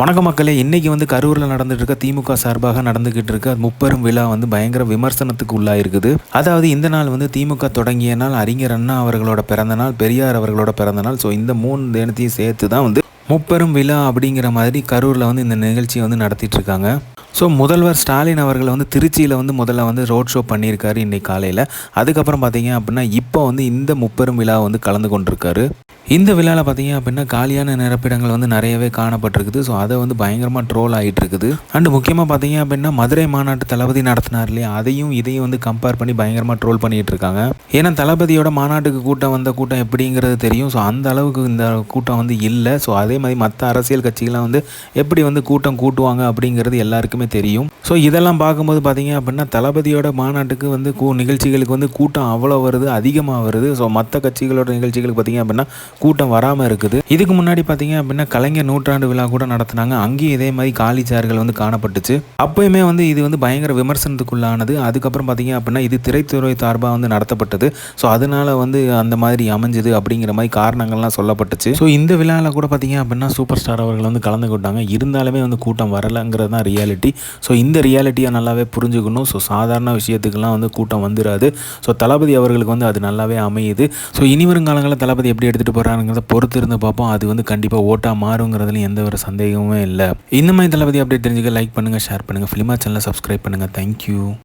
வணக்க மக்களே. இன்றைக்கி வந்து கரூரில் நடந்துட்டு இருக்க திமுக சார்பாக நடந்துக்கிட்டு இருக்க முப்பெரும் விழா வந்து பயங்கர விமர்சனத்துக்கு உள்ளாயிருக்குது. அதாவது இந்த நாள் வந்து திமுக தொடங்கிய நாள் அறிஞர் அண்ணா அவர்களோட பிறந்த நாள் பெரியார் அவர்களோட பிறந்த நாள். ஸோ இந்த மூணு தினத்தையும் சேர்த்து தான் வந்து முப்பெரும் விழா அப்படிங்கிற மாதிரி கரூரில் வந்து இந்த நிகழ்ச்சியை வந்து நடத்திட்டு இருக்காங்க ஸோ முதல்வர் ஸ்டாலின் அவர்கள் வந்து திருச்சியில் வந்து முதல்ல வந்து ரோட் ஷோ பண்ணியிருக்காரு இன்றைக்கி காலையில். அதுக்கப்புறம் பார்த்தீங்க அப்படின்னா இப்போ வந்து இந்த முப்பெரும் விழா வந்து கலந்து கொண்டிருக்காரு. இந்த விழாவில் பார்த்தீங்க அப்படின்னா காலியான நிரப்பிடங்கள் வந்து நிறையவே காணப்பட்டிருக்குது. ஸோ அதை வந்து பயங்கரமாக ட்ரோல் ஆகிட்டு இருக்குது அண்டு முக்கியமாக பார்த்தீங்க அப்படின்னா மதுரை மாநாட்டு தளபதி நடத்தினார் இல்லையா? அதையும் இதையும் வந்து கம்பேர் பண்ணி பயங்கரமாக ட்ரோல் பண்ணிட்டு இருக்காங்க ஏன்னா தளபதியோட மாநாட்டுக்கு கூட்டம் வந்த கூட்டம் எப்படிங்கிறது தெரியும். ஸோ அந்த அளவுக்கு இந்த கூட்டம் வந்து இல்லை. ஸோ அதே மாதிரி மற்ற அரசியல் கட்சிகள்லாம் வந்து எப்படி வந்து கூட்டம் கூட்டுவாங்க அப்படிங்கிறது எல்லாருக்குமே தெரியும். ஸோ இதெல்லாம் பார்க்கும்போது பார்த்தீங்க அப்படின்னா தளபதியோட மாநாட்டுக்கு வந்து கூ நிகழ்ச்சிகளுக்கு வந்து கூட்டம் அவ்வளோ வருது அதிகமாக வருது. ஸோ மற்ற கட்சிகளோட நிகழ்ச்சிகளுக்கு பார்த்தீங்க அப்படின்னா கூட்டம் வராமல் இருக்குது. இதுக்கு முன்னாடி பார்த்தீங்க அப்படின்னா கலைஞர் நூற்றாண்டு விழா கூட நடத்தினாங்க. அங்கேயும் இதே மாதிரி காலி சேர்கள் வந்து காணப்பட்டுச்சு. அப்போயுமே வந்து இது வந்து பயங்கர விமர்சனத்துக்குள்ளானது. அதுக்கப்புறம் பார்த்தீங்க அப்படின்னா இது திரைத்துறை சார்பாக வந்து நடத்தப்பட்டது. ஸோ அதனால வந்து அந்த மாதிரி அமைஞ்சது அப்படிங்கிற மாதிரி காரணங்கள்லாம் சொல்லப்பட்டுச்சு. ஸோ இந்த விழாவில் கூட பார்த்தீங்க அப்படின்னா சூப்பர் ஸ்டார் அவர்கள் வந்து கலந்து கொண்டாங்க. இருந்தாலுமே வந்து கூட்டம் வரலைங்கிறது தான் ரியாலிட்டி ஸோ இந்த ரியாலிட்டியை நல்லாவே புரிஞ்சுக்கணும். ஸோ சாதாரண விஷயத்துக்கெல்லாம் வந்து கூட்டம் வந்துடாது ஸோ தளபதி அவர்களுக்கு வந்து அது நல்லாவே அமையுது. ஸோ இனி வரும் காலங்களில் தளபதி எப்படி எடுத்துகிட்டு போகிறாங்கிறத பொறுத்து இருந்து பார்ப்போம். அது வந்து கண்டிப்பாக ஓட்டாக மாறுங்கிறதுல எந்த ஒரு சந்தேகமுமே இல்லை. இந்த மாதிரி தளபதி அப்டேட் தெரிஞ்சுக்க லைக் பண்ணுங்கள் ஷேர் பண்ணுங்கள் ஃபிலிமா சேனலை சப்ஸ்கிரைப் பண்ணுங்கள் தேங்க்யூ